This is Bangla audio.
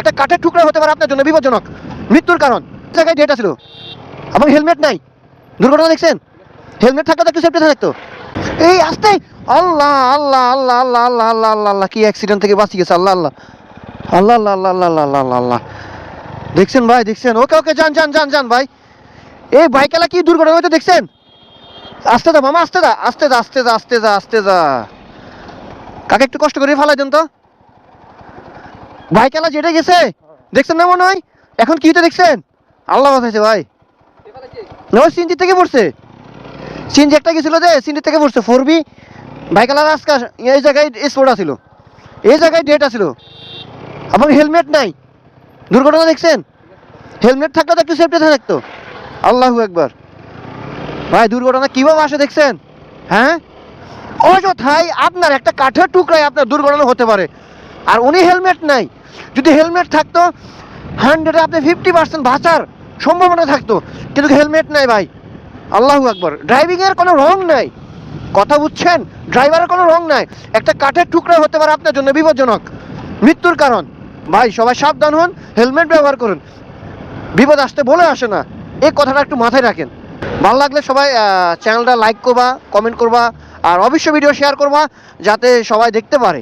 একটা কাঠের টুকরা হতে পারে আপনার জন্য বিপজ্জনক মৃত্যুর কারণ জায়গায় ডেটা ছিল এবং হেলমেট নাই দুর্ঘটনা দেখছেন হেলমেট থাকলে তো একটু সেফটি থাকতো এই আসতে আল্লাহ আল্লাহ আল্লাহ আল্লাহ আল্লাহ আল্লাহ আল্লাহ আল্লাহ কি অ্যাক্সিডেন্ট থেকে বাঁচিয়ে গেছে আল্লাহ আল্লাহ আল্লাহ আল্লাহ আল্লাহ আল্লাহ আল্লাহ আল্লাহ আল্লাহ দেখছেন ভাই দেখছেন ওকে ওকে যান যান যান যান ভাই এই বাইকালা কি দুর্ঘটনা হয়েছে দেখছেন আস্তে দা মামা আস্তে দা আস্তে দা আস্তে দা আস্তে যা আস্তে যা কাকে একটু কষ্ট করে ফেলাই দেন তো বাইকালা যেটা গেছে? দেখছেন না মনে হয়? এখন কি দেখছেন? আল্লাহ বাঁচাইছে ভাই। না সিনজি থেকে পড়ছে। সিনজি একটা গেছিল যে সিনজি থেকে পড়ছে, ফোর বি। বাইকালার আজকে এই জায়গায় স্পোর্ট আছিল। এই জায়গায় ডেট আছিল। এবং হেলমেট নাই। দুর্ঘটনা দেখছেন? হেলমেট থাকলে তো একটু সেফটি থাকতো। আল্লাহু একবার। ভাই, দুর্ঘটনা কীভাবে আসে দেখছেন? হ্যাঁ? অযথাই আপনার একটা কাঠের টুকরায় আপনার দুর্ঘটনা হতে পারে। আর উনি হেলমেট নাই। যদি হেলমেট থাকতো হান্ড্রেডে আপনি ফিফটি পার্সেন্ট বাঁচার সম্ভাবনা থাকতো, কিন্তু হেলমেট নাই ভাই। আল্লাহু আকবার। ড্রাইভিংয়ের কোনো রং নাই। কথা বুঝছেন? ড্রাইভারের কোনো রং নাই। একটা কাঠের টুকরা হতে পারে আপনার জন্য বিপজ্জনক। মৃত্যুর কারণ। ভাই, সবাই সাবধান হন, হেলমেট ব্যবহার করুন। বিপদ আসতে বলে আসে না। এই কথাটা একটু মাথায় রাখেন। ভালো লাগলে সবাই চ্যানেলটা লাইক করবা কমেন্ট করবা, আর অবশ্যই ভিডিও শেয়ার করবা, যাতে সবাই দেখতে পারে।